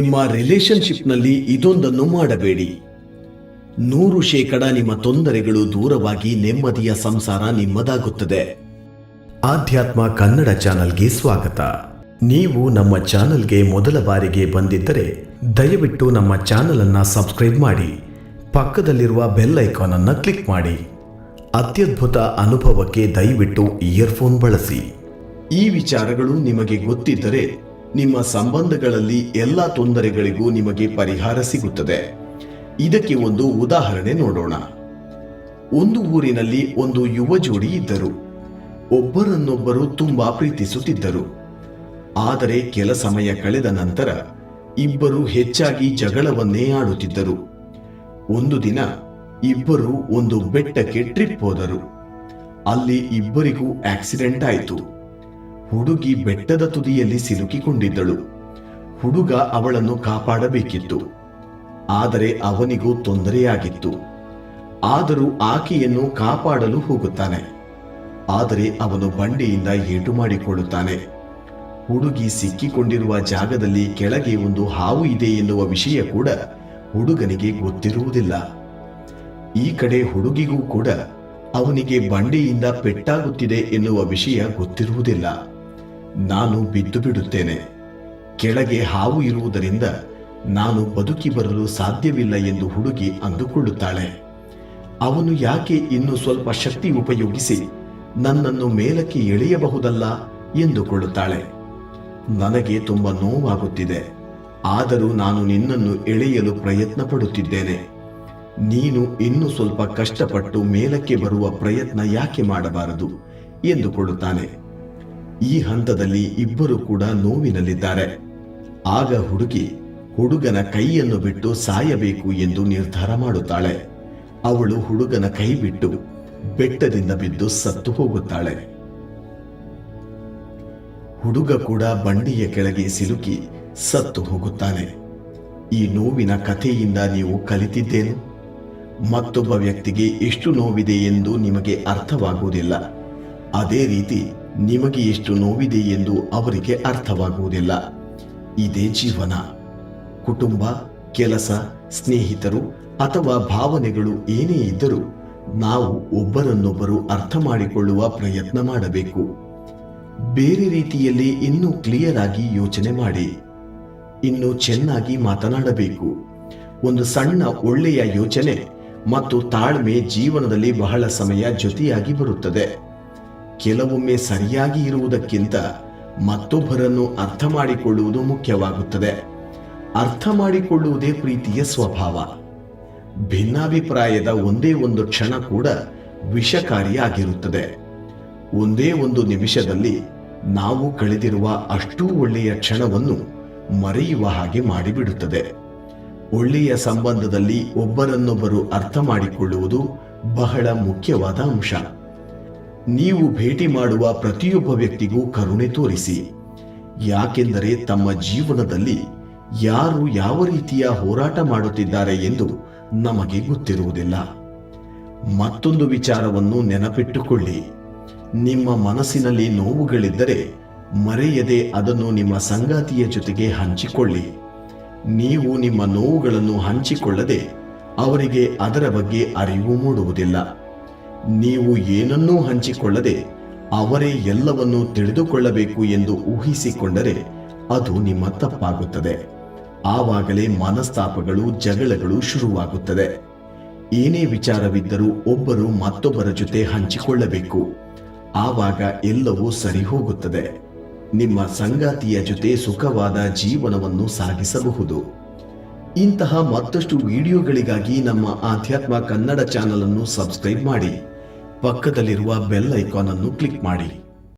ನಿಮ್ಮ ರಿಲೇಶನ್ಶಿಪ್ನಲ್ಲಿ ಇದೊಂದನ್ನು ಮಾಡಬೇಡಿ. ನೂರು ಶೇಕಡ ನಿಮ್ಮ ತೊಂದರೆಗಳು ದೂರವಾಗಿ ನೆಮ್ಮದಿಯ ಸಂಸಾರ ನಿಮ್ಮದಾಗುತ್ತದೆ. ಆಧ್ಯಾತ್ಮ ಕನ್ನಡ ಚಾನಲ್ಗೆ ಸ್ವಾಗತ. ನೀವು ನಮ್ಮ ಚಾನಲ್ಗೆ ಮೊದಲ ಬಾರಿಗೆ ಬಂದಿದ್ದರೆ ದಯವಿಟ್ಟು ನಮ್ಮ ಚಾನಲ್ ಅನ್ನ ಸಬ್ಸ್ಕ್ರೈಬ್ ಮಾಡಿ, ಪಕ್ಕದಲ್ಲಿರುವ ಬೆಲ್ ಐಕಾನ್ ಅನ್ನ ಕ್ಲಿಕ್ ಮಾಡಿ. ಅತ್ಯದ್ಭುತ ಅನುಭವಕ್ಕೆ ದಯವಿಟ್ಟು ಇಯರ್ಫೋನ್ ಬಳಸಿ. ಈ ವಿಚಾರಗಳು ನಿಮಗೆ ಗೊತ್ತಿದ್ದರೆ ನಿಮ್ಮ ಸಂಬಂಧಗಳಲ್ಲಿ ಎಲ್ಲ ತೊಂದರೆಗಳಿಗೂ ನಿಮಗೆ ಪರಿಹಾರ ಸಿಗುತ್ತದೆ. ಇದಕ್ಕೆ ಒಂದು ಉದಾಹರಣೆ ನೋಡೋಣ. ಒಂದು ಊರಿನಲ್ಲಿ ಒಂದು ಯುವ ಜೋಡಿ ಇದ್ದರು. ಒಬ್ಬರನ್ನೊಬ್ಬರು ತುಂಬಾ ಪ್ರೀತಿಸುತ್ತಿದ್ದರು. ಆದರೆ ಕೆಲ ಸಮಯ ಕಳೆದ ನಂತರ ಇಬ್ಬರು ಹೆಚ್ಚಾಗಿ ಜಗಳವನ್ನೇ ಆಡುತ್ತಿದ್ದರು. ಒಂದು ದಿನ ಇಬ್ಬರು ಒಂದು ಬೆಟ್ಟಕ್ಕೆ ಟ್ರಿಪ್ ಹೋದರು. ಅಲ್ಲಿ ಇಬ್ಬರಿಗೂ ಆಕ್ಸಿಡೆಂಟ್ ಆಯಿತು. ಹುಡುಗಿ ಬೆಟ್ಟದ ತುದಿಯಲ್ಲಿ ಸಿಲುಕಿಕೊಂಡಿದ್ದಳು. ಹುಡುಗ ಅವಳನ್ನು ಕಾಪಾಡಬೇಕಿತ್ತು. ಆದರೆ ಅವನಿಗೂ ತೊಂದರೆಯಾಗಿತ್ತು. ಆದರೂ ಆಕೆಯನ್ನು ಕಾಪಾಡಲು ಹೋಗುತ್ತಾನೆ. ಆದರೆ ಅವನು ಬಂಡೆಯಿಂದ ಏಟು ಮಾಡಿಕೊಳ್ಳುತ್ತಾನೆ. ಹುಡುಗಿ ಸಿಕ್ಕಿಕೊಂಡಿರುವ ಜಾಗದಲ್ಲಿ ಕೆಳಗೆ ಒಂದು ಹಾವು ಇದೆ ಎನ್ನುವ ವಿಷಯ ಕೂಡ ಹುಡುಗನಿಗೆ ಗೊತ್ತಿರುವುದಿಲ್ಲ. ಈ ಕಡೆ ಹುಡುಗಿಗೂ ಕೂಡ ಅವನಿಗೆ ಬಂಡೆಯಿಂದ ಪೆಟ್ಟಾಗುತ್ತಿದೆ ಎನ್ನುವ ವಿಷಯ ಗೊತ್ತಿರುವುದಿಲ್ಲ. ನಾನು ಬಿದ್ದು ಬಿಡುತ್ತೇನೆ. ಕೆಳಗೆ ಹಾವು ಇರುವುದರಿಂದ ನಾನು ಬದುಕಿ ಬರಲು ಸಾಧ್ಯವಿಲ್ಲ ಎಂದು ಹುಡುಗಿ ಅಂದುಕೊಳ್ಳುತ್ತಾಳೆ. ಅವನು ಯಾಕೆ ಇನ್ನು ಸ್ವಲ್ಪ ಶಕ್ತಿ ಉಪಯೋಗಿಸಿ ನನ್ನನ್ನು ಮೇಲಕ್ಕೆ ಎಳೆಯಬಹುದಲ್ಲ ಎಂದುಕೊಳ್ಳುತ್ತಾಳೆ. ನನಗೆ ತುಂಬ ನೋವಾಗುತ್ತಿದೆ. ಆದರೂ ನಾನು ನಿನ್ನನ್ನು ಎಳೆಯಲು ಪ್ರಯತ್ನ ಪಡುತ್ತಿದ್ದೇನೆ ನೀನು ಇನ್ನು ಸ್ವಲ್ಪ ಕಷ್ಟಪಟ್ಟು ಮೇಲಕ್ಕೆ ಬರುವ ಪ್ರಯತ್ನ ಯಾಕೆ ಮಾಡಬಾರದು? ಎಂದುಕೊಳ್ಳುತ್ತಾನೆ. ಈ ಹಂತದಲ್ಲಿ ಇಬ್ಬರು ಕೂಡ ನೋವಿನಲ್ಲಿದ್ದಾರೆ. ಆಗ ಹುಡುಗಿ ಹುಡುಗನ ಕೈಯನ್ನು ಬಿಟ್ಟು ಸಾಯಬೇಕು ಎಂದು ನಿರ್ಧಾರ ಮಾಡುತ್ತಾಳೆ. ಅವಳು ಹುಡುಗನ ಕೈ ಬಿಟ್ಟು ಬೆಟ್ಟದಿಂದ ಬಿದ್ದು ಸತ್ತು ಹೋಗುತ್ತಾಳೆ. ಹುಡುಗ ಕೂಡ ಬಂಡಿಯ ಕೆಳಗೆ ಸಿಲುಕಿ ಸತ್ತು ಹೋಗುತ್ತಾನೆ. ಈ ನೋವಿನ ಕಥೆಯಿಂದ ನೀವು ಕಲಿತಿದ್ದೇನು? ಮತ್ತೊಬ್ಬ ವ್ಯಕ್ತಿಗೆ ಎಷ್ಟು ನೋವಿದೆ ಎಂದು ನಿಮಗೆ ಅರ್ಥವಾಗುವುದಿಲ್ಲ. ಅದೇ ರೀತಿ ನಿಮಗೆ ಎಷ್ಟು ನೋವಿದೆ ಎಂದು ಅವರಿಗೆ ಅರ್ಥವಾಗುವುದಿಲ್ಲ. ಇದೇ ಜೀವನ. ಕುಟುಂಬ, ಕೆಲಸ, ಸ್ನೇಹಿತರು ಅಥವಾ ಭಾವನೆಗಳು ಏನೇ ಇದ್ದರೂ ನಾವು ಒಬ್ಬರನ್ನೊಬ್ಬರು ಅರ್ಥ ಮಾಡಿಕೊಳ್ಳುವ ಪ್ರಯತ್ನ ಮಾಡಬೇಕು. ಬೇರೆ ರೀತಿಯಲ್ಲಿ ಇನ್ನೂ ಕ್ಲಿಯರ್ ಆಗಿ ಯೋಚನೆ ಮಾಡಿ. ಇನ್ನು ಚೆನ್ನಾಗಿ ಮಾತನಾಡಬೇಕು. ಒಂದು ಸಣ್ಣ ಒಳ್ಳೆಯ ಯೋಚನೆ ಮತ್ತು ತಾಳ್ಮೆ ಜೀವನದಲ್ಲಿ ಬಹಳ ಸಮಯ ಜೊತೆಯಾಗಿ ಬರುತ್ತದೆ. ಕೆಲವೊಮ್ಮೆ ಸರಿಯಾಗಿ ಇರುವುದಕ್ಕಿಂತ ಮತ್ತೊಬ್ಬರನ್ನು ಅರ್ಥ ಮಾಡಿಕೊಳ್ಳುವುದು ಮುಖ್ಯವಾಗುತ್ತದೆ. ಅರ್ಥ ಮಾಡಿಕೊಳ್ಳುವುದೇ ಪ್ರೀತಿಯ ಸ್ವಭಾವ. ಭಿನ್ನಾಭಿಪ್ರಾಯದ ಒಂದೇ ಒಂದು ಕ್ಷಣ ಕೂಡ ವಿಷಕಾರಿಯಾಗಿರುತ್ತದೆ. ಒಂದೇ ಒಂದು ನಿಮಿಷದಲ್ಲಿ ನಾವು ಕಳೆದಿರುವ ಅಷ್ಟೂ ಒಳ್ಳೆಯ ಕ್ಷಣವನ್ನು ಮರೆಯುವ ಹಾಗೆ ಮಾಡಿಬಿಡುತ್ತದೆ. ಒಳ್ಳೆಯ ಸಂಬಂಧದಲ್ಲಿ ಒಬ್ಬರನ್ನೊಬ್ಬರು ಅರ್ಥ ಮಾಡಿಕೊಳ್ಳುವುದು ಬಹಳ ಮುಖ್ಯವಾದ ಅಂಶ. ನೀವು ಭೇಟಿ ಮಾಡುವ ಪ್ರತಿಯೊಬ್ಬ ವ್ಯಕ್ತಿಗೂ ಕರುಣೆ ತೋರಿಸಿ. ಯಾಕೆಂದರೆ ತಮ್ಮ ಜೀವನದಲ್ಲಿ ಯಾರು ಯಾವ ರೀತಿಯ ಹೋರಾಟ ಮಾಡುತ್ತಿದ್ದಾರೆ ಎಂದು ನಮಗೆ ಗೊತ್ತಿರುವುದಿಲ್ಲ. ಮತ್ತೊಂದು ವಿಚಾರವನ್ನು ನೆನಪಿಟ್ಟುಕೊಳ್ಳಿ. ನಿಮ್ಮ ಮನಸ್ಸಿನಲ್ಲಿ ನೋವುಗಳಿದ್ದರೆ ಮರೆಯದೆ ಅದನ್ನು ನಿಮ್ಮ ಸಂಗಾತಿಯ ಜೊತೆಗೆ ಹಂಚಿಕೊಳ್ಳಿ. ನೀವು ನಿಮ್ಮ ನೋವುಗಳನ್ನು ಹಂಚಿಕೊಳ್ಳದೆ ಅವರಿಗೆ ಅದರ ಬಗ್ಗೆ ಅರಿವು ಮೂಡುವುದಿಲ್ಲ. ನೀವು ಏನನ್ನೂ ಹಂಚಿಕೊಳ್ಳದೆ ಅವರೇ ಎಲ್ಲವನ್ನೂ ತಿಳಿದುಕೊಳ್ಳಬೇಕು ಎಂದು ಊಹಿಸಿಕೊಂಡರೆ ಅದು ನಿಮ್ಮ ತಪ್ಪಾಗುತ್ತದೆ. ಆವಾಗಲೇ ಮನಸ್ತಾಪಗಳು, ಜಗಳಗಳು ಶುರುವಾಗುತ್ತದೆ. ಏನೇ ವಿಚಾರವಿದ್ದರೂ ಒಬ್ಬರು ಮತ್ತೊಬ್ಬರ ಜೊತೆ ಹಂಚಿಕೊಳ್ಳಬೇಕು. ಆವಾಗ ಎಲ್ಲವೂ ಸರಿ ಹೋಗುತ್ತದೆ ನಿಮ್ಮ ಸಂಗಾತಿಯ ಜೊತೆ ಸುಖವಾದ ಜೀವನವನ್ನು ಸಾಗಿಸಬಹುದು. ಇಂತಹ ಮತ್ತಷ್ಟು ವಿಡಿಯೋಗಳಿಗಾಗಿ ನಮ್ಮ ಆಧ್ಯಾತ್ಮ ಕನ್ನಡ ಚಾನಲ್ ಅನ್ನು ಸಬ್ಸ್ಕ್ರೈಬ್ ಮಾಡಿ. ಪಕ್ಕದಲ್ಲಿರುವ ಬೆಲ್ ಐಕಾನ್ ಅನ್ನು ಕ್ಲಿಕ್ ಮಾಡಿ.